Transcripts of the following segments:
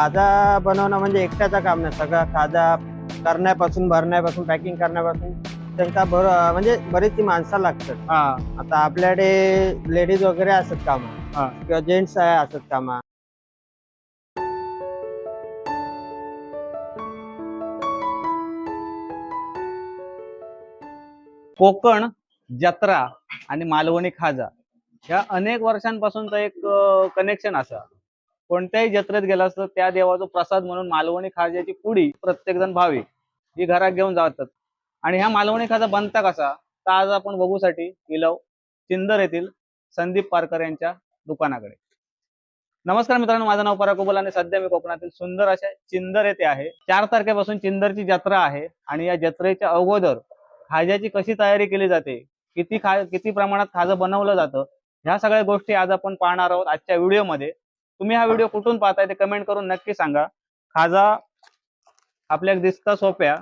खाजा बनवणं म्हणजे एकट्याचं काम नाही. सगळं खाजा करण्यापासून भरण्यापासून पॅकिंग करण्यापासून त्यांचा भर म्हणजे बरीचशी माणसं लागतात. हा. आता आपल्याकडे लेडीज वगैरे असतात कामा. हा. किंवा जेंट्स आहे असतात कामा. कोकण जत्रा आणि मालवणी खाजा या अनेक वर्षांपासूनचा एक कनेक्शन असा. कोणत्याही जत्रेत गेला असतं त्या देवाचा प्रसाद म्हणून मालवणी खाज्याची पुडी प्रत्येक जण भाविक ही घरात घेऊन जातात. आणि ह्या मालवणी खाजा बनता कसा? तर आज आपण बघूसाठी गेलो चिंदर येथील संदीप पारकर यांच्या दुकानाकडे. नमस्कार मित्रांनो माझं नाव पराग आणि सध्या मी कोकणातील सुंदर अशा चिंदर येथे आहे. चार तारखेपासून चिंदरची जत्रा आहे आणि या जत्रेच्या अगोदर खाज्याची कशी तयारी केली जाते किती खा किती प्रमाणात खाजं बनवलं जातं ह्या सगळ्या गोष्टी आज आपण पाहणार आहोत आजच्या व्हिडिओमध्ये. तुम्ही हा व्हिडिओ कुठून पाहताय ते कमेंट करून नक्की सांगा. खाजा आपल्याला दिसता सोप्या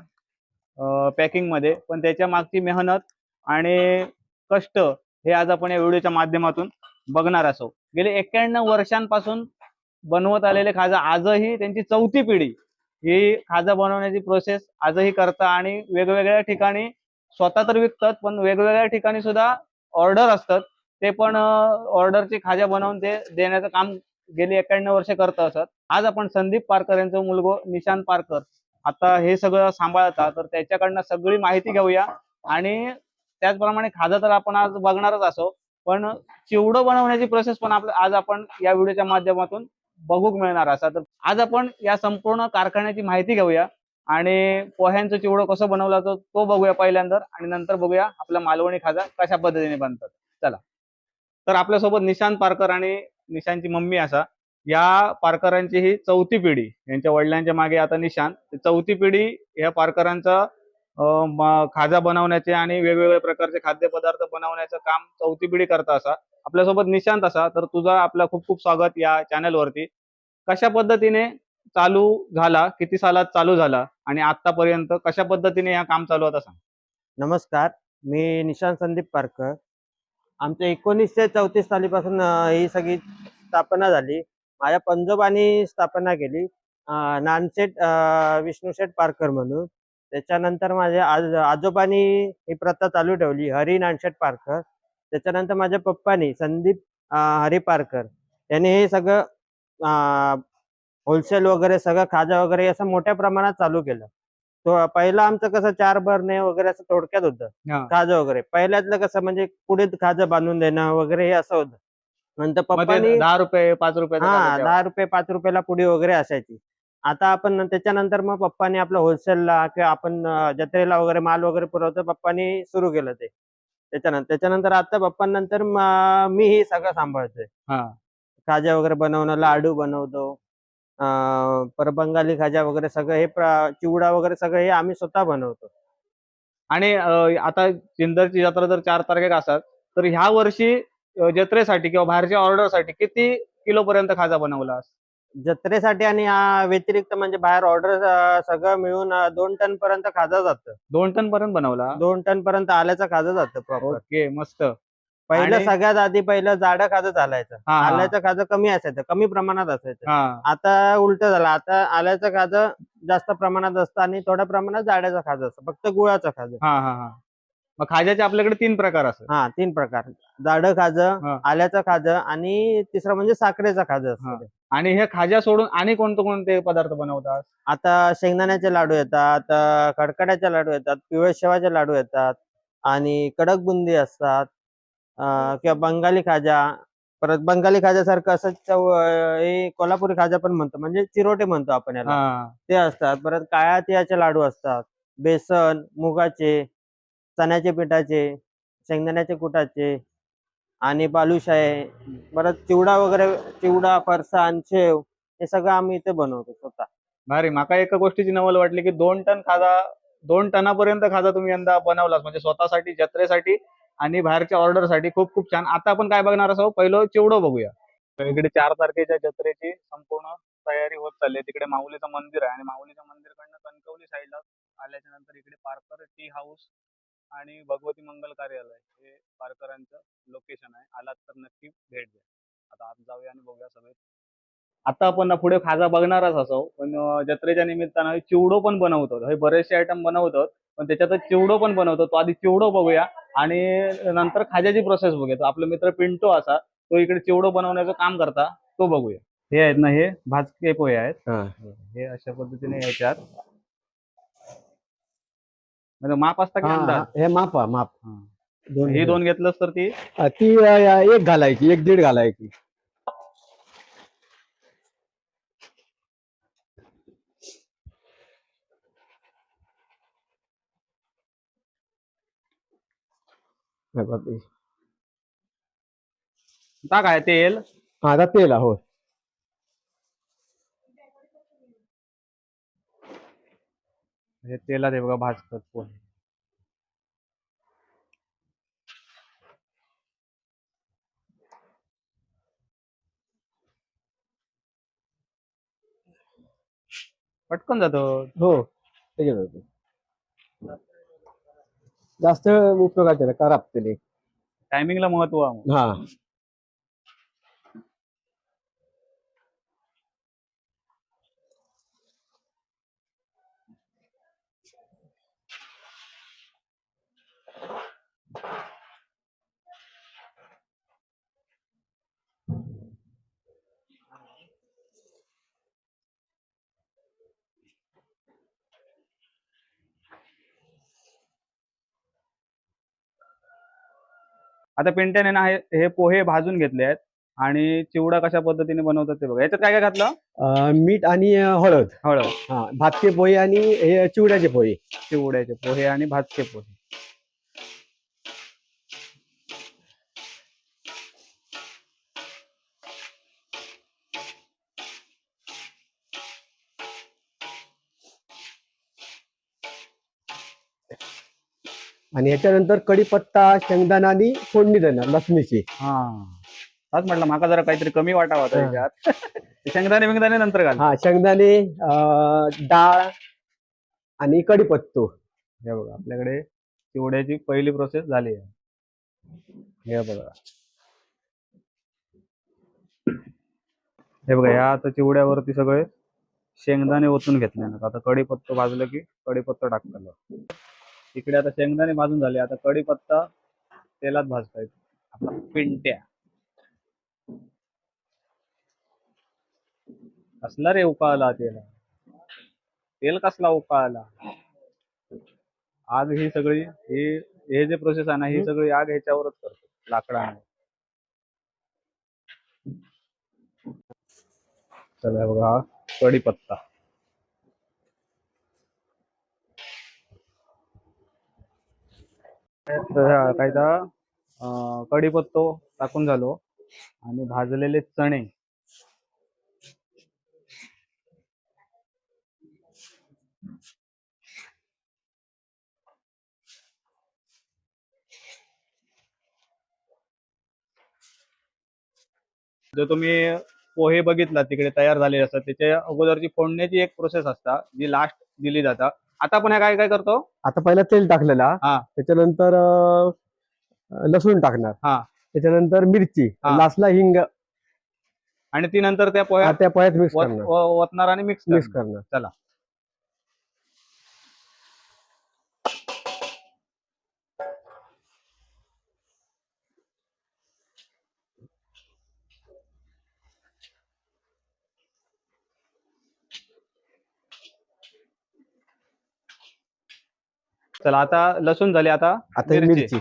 पॅकिंगमध्ये पण त्याच्या मागची मेहनत आणि कष्ट हे आज आपण या व्हिडिओच्या माध्यमातून बघणार असो. गेले एक्क्याण्णव वर्षांपासून बनवत आलेले खाजा आजही त्यांची चौथी पिढी ही खाजा बनवण्याची प्रोसेस आजही करता आणि वेगवेगळ्या ठिकाणी स्वतः तर विकतात पण वेगवेगळ्या ठिकाणी सुद्धा ऑर्डर असतात. ते पण ऑर्डरची खाजा बनवून ते देण्याचं काम गेली एक्क्याण्णव वर्ष करत असत. आज आपण संदीप पारकर यांचा मुलगो निशांत पारकर. आता हे सगळं सांभाळता तर त्याच्याकडनं सगळी माहिती घेऊया. आणि त्याचप्रमाणे खाजा तर आपण आज बघणारच असो पण चिवडं बनवण्याची प्रोसेस पण आपलं आज आपण या व्हिडिओच्या माध्यमातून बघूक मिळणार असा. तर आज आपण या संपूर्ण कारखान्याची माहिती घेऊया. आणि पोह्यांचं चिवडं कसं बनवलं जातं तो बघूया पहिल्यांदा आणि नंतर बघूया आपला मालवणी खाजा कशा पद्धतीने बनतात. चला. तर आपल्यासोबत निशांत पारकर आणि निशांची मम्मी असा. या पारकरांची ही चौथी पिढी यांच्या वडिलांच्या मागे आता निशांत. चौथी पिढी या पारकरांचा खाजा बनवण्याचे आणि वेगवेगळ्या प्रकारचे खाद्यपदार्थ बनवण्याचं काम चौथी पिढी करता असा. आपल्यासोबत निशांत असा तर तुझा आपला खूप खूप स्वागत या चॅनलवरती. कशा पद्धतीने चालू झाला किती सालात चालू झाला आणि आतापर्यंत कशा पद्धतीने या काम चालू होतं सांग. नमस्कार मी निशांत संदीप पारकर. आमच्या एकोणीसशे चौतीस सालीपासून ही सगळी स्थापना झाली. माझ्या पंजोबानी स्थापना केली नानशेठ विष्णूशेठ पारकर म्हणून. त्याच्यानंतर माझ्या आज आजोबांनी ही प्रथा चालू ठेवली हरी नानशेठ पारकर. त्याच्यानंतर माझ्या पप्पानी संदीप हरी पारकर. यांनी हे सगळं होलसेल वगैरे सगळं खाजा वगैरे असं मोठ्या प्रमाणात चालू केलं. तो पहिलं आमचं कसं चार भरणे वगैरे असं थोडक्यात होतं. खाजं वगैरे. पहिल्यातलं कसं म्हणजे पुढे खाजं बांधून देणं वगैरे हे असं होतं. नंतर पप्पानी दहा रुपये पाच रुपये हा दहा रुपये पाच रुपयाला पुडी वगैरे असायची. आता आपण त्याच्यानंतर मग पप्पानी आपलं होलसेलला किंवा आपण जत्रेला वगैरे माल वगैरे पुरवतो पप्पानी सुरू केलं ते. त्याच्यानंतर त्याच्यानंतर आता पप्पांनंतर म- मी हे सगळं सांभाळतोय. हा. खाजा वगैरे बनवणं लाडू बनवतो. अं, परत बंगाली खाजा वगैरे सगळं हे चिवडा वगैरे सगळं हे आम्ही स्वतः बनवतो. आणि आता चिंदरची जत्रा जर चार तारखेक असतात तर ह्या वर्षी जत्रेसाठी किंवा बाहेरच्या ऑर्डरसाठी किती किलो पर्यंत खाजा बनवला जत्रेसाठी आणि या व्यतिरिक्त म्हणजे बाहेर ऑर्डर सगळं मिळून दोन टन पर्यंत खाजा जातं. दोन टन पर्यंत बनवला? दोन टन पर्यंत आल्याचं खाजा जातं ओके मस्त. पहिलं आणि- सगळ्यात आधी पहिलं जाडं खाजं चालायचं. हा, हा. आल्याचं खाजं कमी असायचं कमी प्रमाणात असायचं. हा. आता उलट झालं आता आल्याचं खाजं जास्त प्रमाणात असतं आणि थोड्या प्रमाणात जाड्याचं खाजं असतं फक्त गुळाचं खाजं. हा हा हा. मग खाज्याचे आपल्याकडे तीन प्रकार असतात. हा तीन प्रकार. जाडं खाजं हा. आल्याचं खाजं आणि तिसरं म्हणजे साखरेचं खाजं हा. असतं ते. आणि हे खाज्या सोडून आणि कोणते कोणते पदार्थ बनवतात? आता शेंगदाण्याचे लाडू येतात अं, कडकड्याचे लाडू येतात पिवळ्या शेवाचे लाडू येतात आणि कडक बुंदी असतात. किंवा बंगाली खाजा परत बंगाली खाज्यासारखं असं चव हे कोल्हापुरी खाजा पण म्हणतो म्हणजे चिरोटे म्हणतो आपण याला. ते असतात. परत काळ्या तिळाचे लाडू असतात. बेसन मुगाचे चण्याचे पिठाचे शेंगदाण्याचे कुटाचे आणि बालुशाही परत चिवडा वगैरे चिवडा फरसाण शेव हे सगळं आम्ही इथे बनवतो स्वतः. भारी. माका एका गोष्टीची नवल वाटली की दोन टन खाजा दोन टनापर्यंत खाजा तुम्ही यंदा बनवलास म्हणजे स्वतःसाठी जत्रेसाठी आणि बाहेरच्या ऑर्डरसाठी खूप खूप छान. आता आपण काय बघणार असो पहिलं चिवडं बघूया. इकडे चार तारखेच्या जत्रेची संपूर्ण तयारी होत चालली आहे. तिकडे माऊलीचं मंदिर आहे आणि माऊलीच्या मंदिरकडनं कणकवली साईडला आल्याच्यानंतर इकडे पारकर टी हाऊस आणि भगवती मंगल कार्यालय हे पारकरांचं लोकेशन आहे. आलात तर नक्की भेट द्या. आता आज जाऊया आणि बघूया सगळे. आता आपण पुढे खाजा बघणारच असो पण जत्रेच्या निमित्तानं चिवडो पण बनवतो हे बरेचसे आयटम बनवतो पण त्याच्यातच चिवडो पण बनवतो तो आधी चिवडो बघूया. आणि नंतर खाज्याची प्रोसेस बघूया. आपला मित्र पिंटो असा तो इकडे चिवडो बनवण्याचं काम करता तो बघूया. हे आहेत ना हे भाजके पोहे आहेत. हे. अशा पद्धतीने यायच्यात. म्हणजे माप असता की अंदाज? हे. माप हा, माप. हा. दोन घेतलंस तर ती? ती अ, एक घालायची एक दीड घालायची. बघ काय तेल? हा, आता तेल हो हे तेलात हे बघा भाजतात पोहे पटकन जातो. हो होते. जास्त उपयोगाचे खराब तेल टायमिंगला महत्त्व आहे. हा आता पिंट्याने ना हे पोहे भाजून घेतले आहेत आणि चिवडा कशा पद्धतीने बनवतात ते बघा. याच्यात काय काय घातलं? अ, मीठ आणि अ, हळद. हळद. हा भातके पोहे आणि हे चिवड्याचे पोहे. चिवड्याचे पोहे आणि भाजके पोहे. आणि ह्याच्यानंतर कढीपत्ता शेंगदाणा आणि फोडणी देणार लसणीची. हा. हाच म्हटलं माका जरा काहीतरी कमी वाटावं शेंगदाणे बिंगदाणे नंतर घाल. हा शेंगदाणे अ, डाळ आणि कढीपत्तो. हे बघा आपल्याकडे चिवड्याची पहिली प्रोसेस झाली आहे. हे बघा. हे बघा ह्या आता चिवड्यावरती सगळे शेंगदाणे ओतून घेतले आता कढीपत्ता भाजलं की कढीपत्ता टाकतात इकडे आता शेंगदाणे भाजून झाले. आता कढीपत्ता तेलात भाजता येतो आपला पिंट्या. कसला रे उकाळला तेल? तेल कसला उकाळला? आग ही सगळी हे हे जे प्रोसेस आहे ना ही सगळी आग ह्याच्यावरच करतो लाकडाने. चला बघा कढीपत्ता. तर कढीपत्तो टाकून झालो आणि भाजलेले चणे. जर तुम्ही पोहे बघितला तिकडे तयार झालेले असतात त्याच्या अगोदरची फोडण्याची एक प्रोसेस असता जी लास्ट दिली जाता. आता आपण ह्या काय काय करतो? आता पहिला तेल टाकलेला. हा. त्याच्यानंतर अ, लसूण टाकणार. हा. त्याच्यानंतर मिरची हा. लास्टला हिंग. आणि ती नंतर त्या पोह्यात त्या पोह्यात मिक्स वत- करणार. व- वतणार आणि मिक्स मिक्स करणार. चला. चला आता लसूण झाले आता आता ही मिरची. मिरची.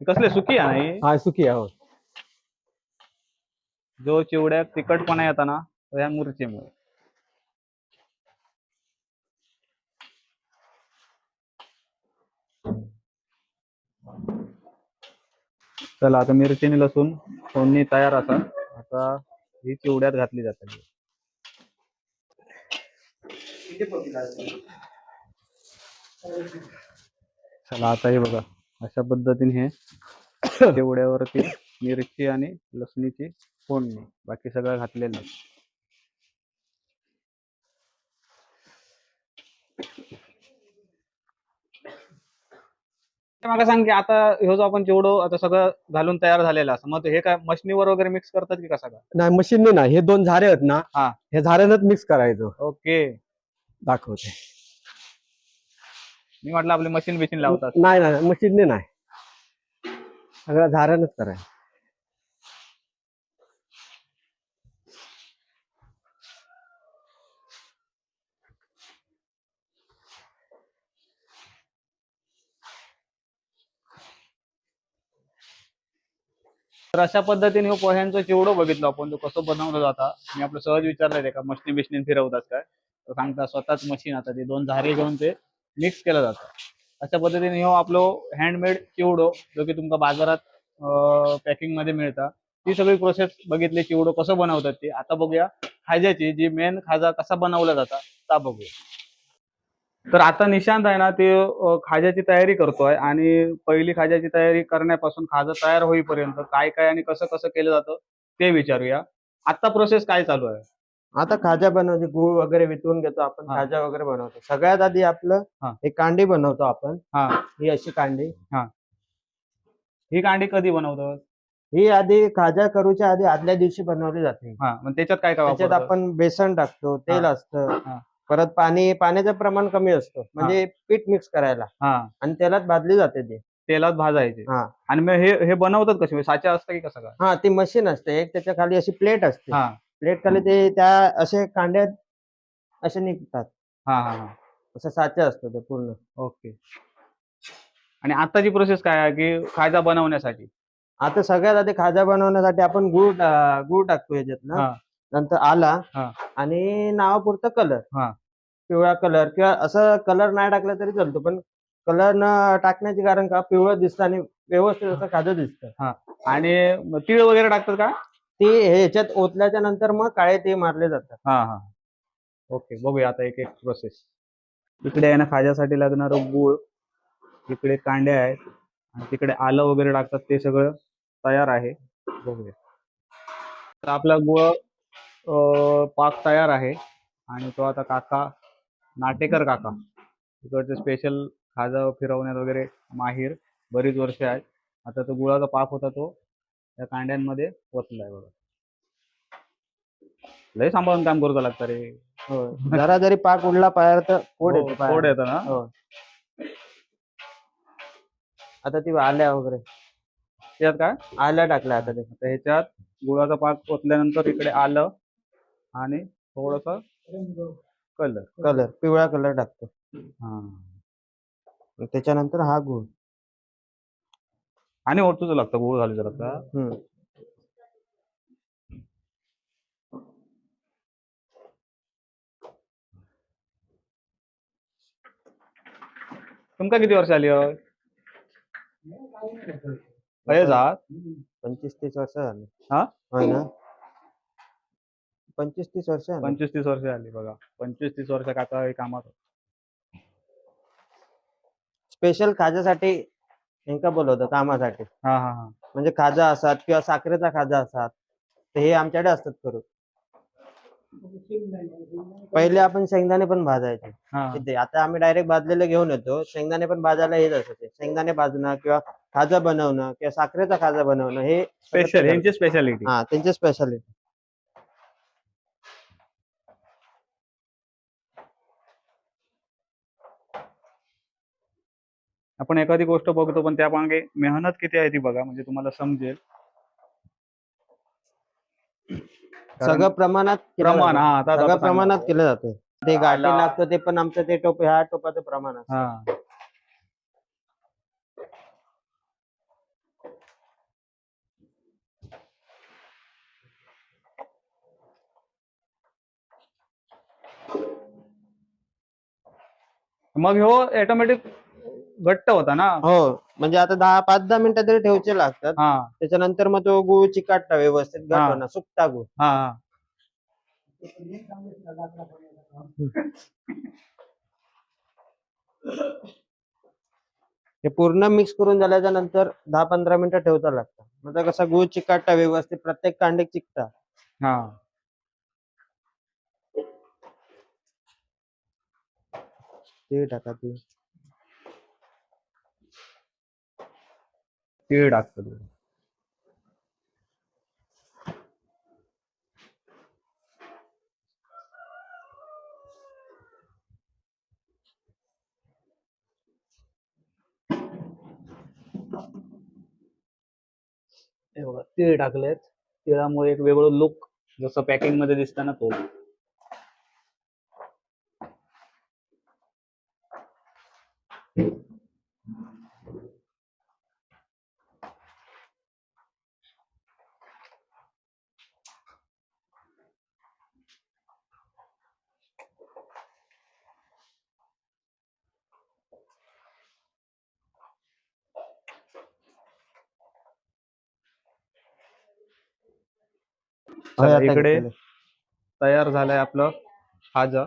कसले सुकी आहे ना ही? हा सुकी आहे हो. जो चिवड्यात तिखटपणा येतो ना तो ह्या मिरचीमुळे. चला आता मिरचीने लसूण फोडणी तयार असा. आता ही चिवड्यात घातली जाते. चला आता हे बघा. अशा पद्धतीने हे चिवड्यावरती मिरची आणि लसणीची फोडणी बाकी सगळं घातलेलं आहे. मला सांग की आता ह्यो जो आपण जेवढं आता सगळं घालून तयार झालेलं असं. मग हे काय मशनीवर वगैरे मिक्स करतात की कसं काय? नाही मशीनने नाही. हे दोन झारे आहेत ना हा. हे झाऱ्यानंच मिक्स करायचं. ओके. दाखवते. मी म्हटलं आपली मशीन बिशीन लावतात नाही नाही मशीनने नाही. सगळं झाऱ्यानंच करायचं तर अशा पद्धतीने ह्यो पोह्यांचं चिवडं बघितलं आपण तो कसं बनवलं जाता. मी आपलं सहज विचारलंय का मशीन बिशनी फिरवतात काय? तर सांगता स्वतःच मशीन आता ते दोन झारे घेऊन ते मिक्स केलं जातं. अशा पद्धतीने हो आपलो हँडमेड चिवडो जो की तुमका बाजारात पॅकिंगमध्ये मिळता ती सगळी प्रोसेस बघितली चिवडो कसं बनवतात ते. आता बघूया. खाज्याची जी मेन खाजा कसा बनवला जाता ता बघूया. तर आता निशांत आहे ना ते खाज्याची तयारी करतोय आणि पहिली खाज्याची तयारी करण्यापासून खाजा तयार होईपर्यंत काय काय आणि कसं कसं केलं जातं ते विचारूया. आता प्रोसेस काय चालू आहे? आता खाजा बनवते गुळ वगैरे वितळून घेतो आपण हा. खाजा वगैरे बनवतो. सगळ्यात आधी आपलं हा. एक कांडी बनवतो आपण. हा. ही अशी कांडी. ही. कांडी कधी बनवतो? ही आधी खाजा करूच्या आधी आदल्या दिवशी बनवली जाते. हा. मग त्याच्यात काय काय त्याच्यात वापरतो? आपण बेसन टाकतो तेल हा. असतं. परत पाणी पाण्याचं प्रमाण कमी असतं. म्हणजे पीठ मिक्स करायला. हा. आणि तेलात भाजली जाते ते. तेलात भाजायचे. हा. आणि मग हे हे बनवतात कसे? म्हणजे साचा असतं की कसं काय? हा ती मशीन असते. एक त्याच्याखाली अशी प्लेट असते. हा. प्लेट खाली ते त्या असे कांड्यात असे निघतात. हा हा हा. असं साचे असतं ते पूर्ण. ओके. आणि आताची प्रोसेस काय आहे की खाजा बनवण्यासाठी? आता सगळ्यात आधी खाजा बनवण्यासाठी आपण गुळ गुळ टाकतो याच्यात ना. हा. नंतर आला हा. आणि नावापुरतं कलर हा. पिवळा कलर किंवा असं कलर नाही टाकला तरी चालतो पण कलर न टाकण्याचे कारण का? पिवळं दिसतं आणि व्यवस्थित असं खाजं दिसतं. आणि मग तीळ वगैरे टाकतात का? ते ह्याच्यात ओतल्याच्या नंतर मग काळे ते मारले जातात. हा हा. ओके बघूया आता एक एक प्रोसेस इकडे आहे ना खाज्यासाठी लागणारं गूळ. इकडे कांड्या आहेत. आणि तिकडे आलं वगैरे टाकतात ते सगळं तयार आहे. बघूया. तर आपला गुळ पाक तयार आहे. आणि तो आता काका नाटेकर काका. तिकडचे स्पेशल खाजा फिरवण्यात वगैरे माहीर बरीच वर्ष आहेत. आता तो गुळाचा पाक होता तो. त्या कांड्यांमध्ये ओतलाय बघा. लय सांभाळून काम करतो लागतं रे. जरा जरी पाक उडला पायावर तर फोड येतो हो, पायावर. फोड येतं ना? हो आता ती आल्या वगैरे. त्यात काय? आल्या टाकल्या आता ते आता ह्याच्यात गुळाचा पाक ओतल्यानंतर इकडे आलं आणि थोडस कलर. कलर पिवळा कलर टाकतो. हा. त्याच्यानंतर हा गुळ. आणि ओतूच लागतं गुळ घालू जरा आता. तुमका किती वर्ष आली होय? अरे जात पंचवीस तीस वर्ष झाली हा? होय ना पंचवीस तीस वर्ष झाली पंचवीस तीस वर्ष आली बघा पंचवीस तीस वर्ष काका हे कामात होते. स्पेशल खाज्यासाठी हेंका बोलवतं कामासाठी. हा हा हा. म्हणजे खाजा असतात किंवा साखरेचा खाजा असतात तर हे आमच्याकडे असतात करून. पहिले आपण शेंगदाणे पण भाजायचे. हा. तिथे आता आम्ही डायरेक्ट भाजलेले घेऊन येतो. शेंगदाणे पण भाजायला येत असते. शेंगदाणे भाजणं किंवा खाजा बनवणं किंवा साखरेचा खाजा बनवणं हे स्पेशल यांची स्पेशालिटी हा त्यांचे स्पेशालिटी आपण एखादी गोष्ट बघतो पण त्या मागे मेहनत किती आहे ती बघा म्हणजे तुम्हाला समजेल सगळं प्रमाणात केलं प्रमाण जातं. हा आता सगळं सांगा. प्रमाणात केलं जाते ते गाठी आला. लागतं ते पण आमचं ते टोप ह्या टोपाचं प्रमाण असतं हा मग ह्यो ऑटोमॅटिक घट्ट होता ना? हो. म्हणजे आता दहा पाच दहा मिनिटं तरी ठेवचे लागतात. हा. त्याच्यानंतर मग तो गुळ चिकाटता व्यवस्थित हा. सुकता गुळ. हा. हा हे पूर्ण मिक्स करून झाल्याच्यानंतर दहा पंधरा मिनिटं ठेवता लागतं म्हणजे कसा गुळ चिकाटता व्यवस्थित प्रत्येक कांडे चिकता. हा. ते टाका ते. तीळ टाकतो हे बघा तीळ टाकलेत तिळामुळे एक वेगळं लुक जसं पॅकिंगमध्ये दिसत ना तो you. चला, इकडे. तयार झालंय आपलं. खाजा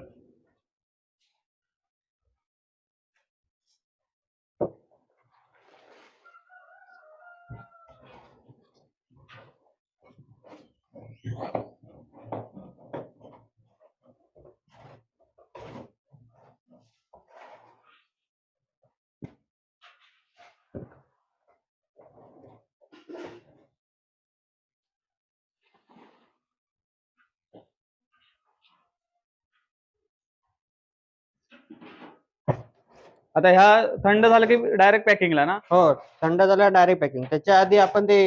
आता ह्या थंड झालं की डायरेक्ट पॅकिंगला ना? हो थंड झालं डायरेक्ट पॅकिंग त्याच्या आधी आपण ते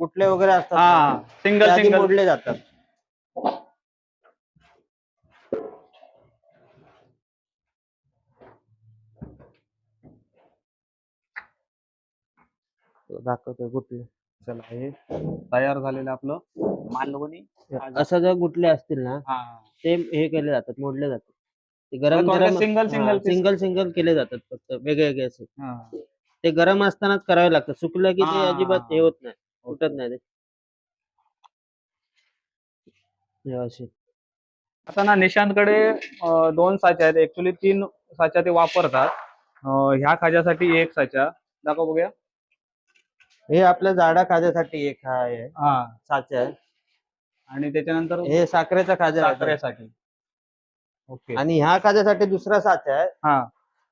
गुटले वगैरे असतात हा सिंगल सिंगल मोडले जातात. दाखवतो गुटले चला हे तयार झालेलं आपलं मालवणी. असं जर गुटले असतील ना हा. ते हे केले जातात मोडले जातात. ते गरम थोडक्यात गरम single single piece. Single single केले जातात फक्त वेगळे वेगळे असे. हा. ते गरम असतानाच करावे लागतात. सुकलं की ते हा. अजिबात हे होत नाही उठत नाही ते. हे असे. आता ना निशांतकडे अं, दोन साच्या आहेत. ऍक्च्युली तीन साच्या ते वापरतात. अं, ह्या खाज्यासाठी एक साचा. दाखव बघूया. हे आपल्या जाडा खाज्यासाठी एक हा आहे हा. साचा आहे. आणि त्याच्यानंतर हे साखरेचा खाजा आहे. साखरेसाठी. ओके. आणि ह्या खाज्यासाठी दुसरा साचा आहे. हा.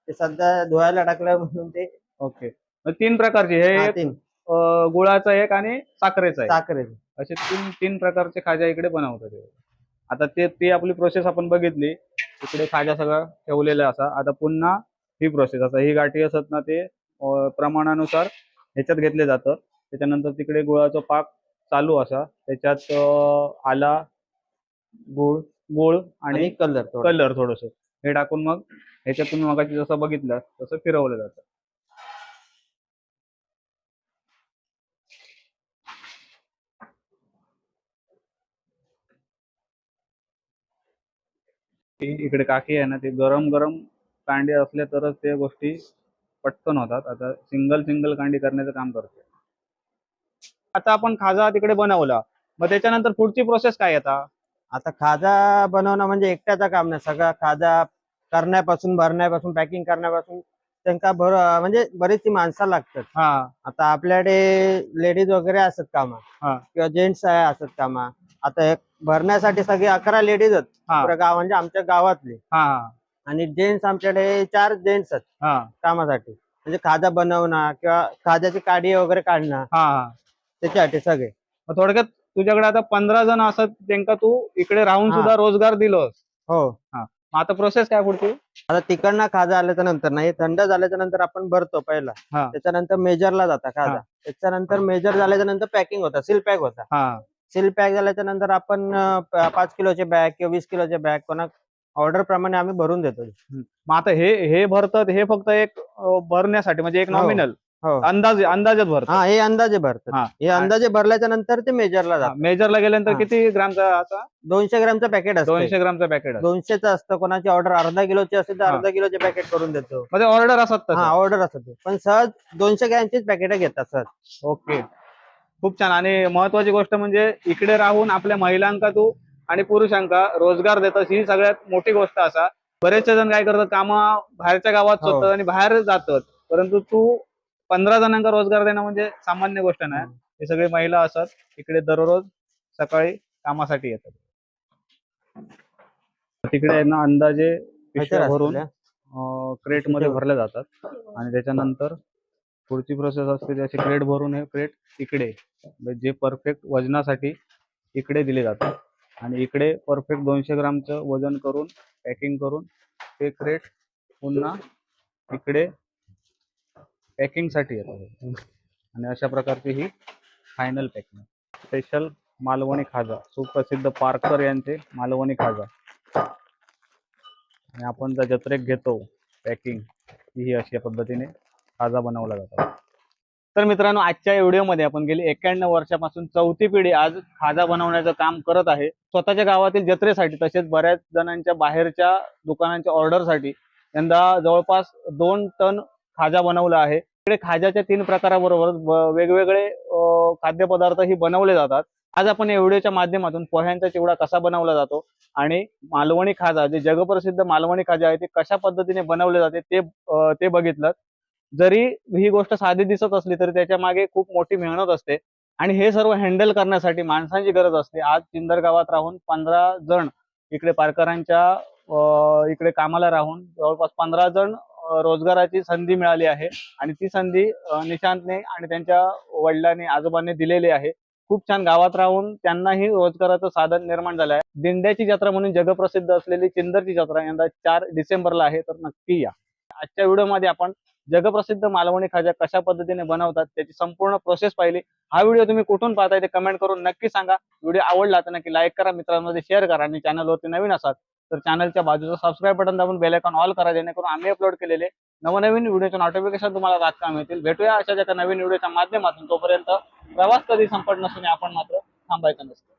ते सध्या धुवायला टाकलं म्हणून ते. ओके. मग तीन प्रकारचे हे हा, एक तीन. अं, गुळाचा एक आणि साखरेचा एक. साखरेचे. असे तीन तीन प्रकारचे खाज्या इकडे बनवतात हे. आता ते ती आपली प्रोसेस आपण बघितली. इकडे खाज्या सगळं ठेवलेल्या असा. आता पुन्हा ही प्रोसेस आता ही गाठी असत ना ते अं, प्रमाणानुसार ह्याच्यात घेतले जातं. त्याच्यानंतर तिकडे गुळाचा पाक चालू असा. त्याच्यात अं, आला गुळ गुळ आणि कलर थोडा. कलर थोडस. हे टाकून मग ह्याच्यातून मगाशी जसं बघितलं तसं फिरवलं जातं. इकडे काकी आहे ना ते गरम गरम कांडे असले तरच ते गोष्टी पटकन होतात. आता सिंगल सिंगल कांडी करण्याचं काम करते आता आपण खाजा तिकडे बनवला. मग त्याच्यानंतर पुढची प्रोसेस काय आता? आता खाजा बनवणं म्हणजे एकट्याचं काम नाही. सगळा खाजा करण्यापासून भरण्यापासून पॅकिंग करण्यापासून त्यांना भर म्हणजे बरीचशी माणसं लागतात. हा. आता आपल्याकडे लेडीज वगैरे असतात कामा. किंवा जेंट्स आहे असतात कामा. आता भरण्यासाठी सगळे अकरा लेडीज आहेत. गाव म्हणजे आमच्या गावातले. हा. आणि जेंट्स आमच्याकडे चार जेंट्स आहेत हा. कामासाठी. म्हणजे खाजा बनवणं किंवा खाजाची काडी वगैरे काढणं त्याच्यासाठी सगळे. थोडक्यात तुझ्याकडे आता पंधरा जण असत त्यांका तू इकडे राहून हा. सुद्धा रोजगार दिलोस. हो. मग आता प्रोसेस काय पुढची? आता तिकडनं खाजा आल्याच्यानंतर नाही थंड झाल्याच्यानंतर आपण भरतो पहिला. हा. त्याच्यानंतर मेजरला जाता खाजा. हा. त्याच्यानंतर मेजर झाल्याच्यानंतर पॅकिंग होता सील पॅक होता. हा. सील पॅक झाल्याच्यानंतर आपण अं, प- पाच किलोचे बॅग किंवा वीस किलोचे बॅग कोणा ऑर्डर प्रमाणे आम्ही भरून देतो. मग आता हे हे भरतात हे फक्त एक अं, भरण्यासाठी म्हणजे एक हो. नॉमिनल हो. अंदाज अंदाजच भरतात. हा हे अंदाजे भरतात. हा. अंदाजे भरल्याच्या नंतर ते मेजरला जातात मेजरला गेल्यानंतर हा. किती ग्रामचा असा? दोनशे ग्रामचं पॅकेट असतं. दोनशे ग्रामचा पॅकेट दोनशेच असतं कोणाची ऑर्डर अर्धा किलोची असेल तर हा. अर्धा किलोचे पॅकेट करून देतो. म्हणजे ऑर्डर असत हा तसं ऑर्डर असतं. पण सहज दोनशे ग्रॅमचीच पॅकेट घेतात सहज. ओके. खूप छान. आणि महत्वाची गोष्ट म्हणजे इकडे राहून आपल्या महिलांका तू आणि पुरुषांका रोजगार देतस ही सगळ्यात मोठी गोष्ट असा. बरेचसे जण काय करतात काम बाहेरच्या गावात हो. होतं आणि बाहेर जातात. परंतु तू पंधरा जणांका रोजगार देणं म्हणजे सामान्य गोष्ट नाही. हे सगळे महिला असतात इकडे दररोज सकाळी कामासाठी येतात तिकडे ना अंदाजे पिशव्या भरून. क्रेटमध्ये. भरल्या जातात आणि त्याच्यानंतर पुढची प्रोसेस असते त्याचे क्रेट भरून हे क्रेट इकडे जे परफेक्ट वजनासाठी इकडे दिले जातात आणि इकडे परफेक्ट दोनशे ग्रामचं वजन करून पॅकिंग करून ते क्रेट पुन्हा इकडे पॅकिंगसाठी आहे आणि अशा प्रकारची ही फायनल पॅकिंग स्पेशल मालवणी खाजा. सुप्रसिद्ध पारकर यांचे मालवणी खाजा. आणि आपण ज्या जत्रेत घेतो पॅकिंग ही अशा पद्धतीने खाजा बनवला जातो. तर मित्रांनो आजच्या व्हिडिओमध्ये आपण गेली एक्क्याण्णव वर्षापासून चौथी पिढी आज खाजा बनवण्याचं काम करत आहे. स्वतःच्या गावातील जत्रेसाठी तसेच बऱ्याच जणांच्या बाहेरच्या दुकानांच्या ऑर्डरसाठी यंदा जवळपास दोन टन खाजा बनवला आहे. इकडे खाजाच्या तीन प्रकाराबरोबर वेगवेगळे खाद्यपदार्थही बनवले जातात. आज आपण या व्हिडिओच्या माध्यमातून पोह्यांचा चिवडा कसा बनवला जातो आणि मालवणी खाजा जे जगप्रसिद्ध मालवणी खाजा आहे ते कशा पद्धतीने बनवले जाते ते ते बघितलं. जरी ही गोष्ट साधी दिसत असली तरी त्याच्यामागे खूप मोठी मेहनत असते. आणि हे सर्व हँडल करण्यासाठी माणसांची गरज असते. आज चिंदर गावात राहून पंधरा जण इकडे पारकरांच्या इकडे कामाला राहून जवळपास पंधरा जण रोजगाराची संधी मिळाली आहे आणि ती संधी निशांतने आणि त्यांच्या वडिलांनी आजोबांनी दिलेली आहे. खूप छान गावात राहून त्यांनाही रोजगाराचं साधन निर्माण झालं आहे. दिंड्याची जत्रा म्हणून जगप्रसिद्ध असलेली चिंदरची जत्रा यंदा चार डिसेंबरला आहे तर नक्की या. आजच्या व्हिडिओमध्ये आपण जगप्रसिद्ध मालवणी खाजा कशा पद्धतीने बनवतात त्याची संपूर्ण प्रोसेस पाहिली. हा व्हिडिओ तुम्ही कुठून पाहताय ते कमेंट करून नक्की सांगा. व्हिडिओ आवडला तर नक्की लाईक करा मित्रांमध्ये शेअर करा आणि चॅनलवरती नवीन असाल तर चॅनलच्या बाजूचं सबस्क्राईब बटन दाबून बेलायकॉन ऑल करा जेणेकरून आम्ही अपलोड केलेले नवनवीन व्हिडिओचे नोटिफिकेशन तुम्हाला तात्काळ मिळतील भेटूया अशाच एका नवीन व्हिडिओच्या माध्यमातून. तोपर्यंत प्रवास कधी संपत नसून आपण मात्र थांबायचं नसतं.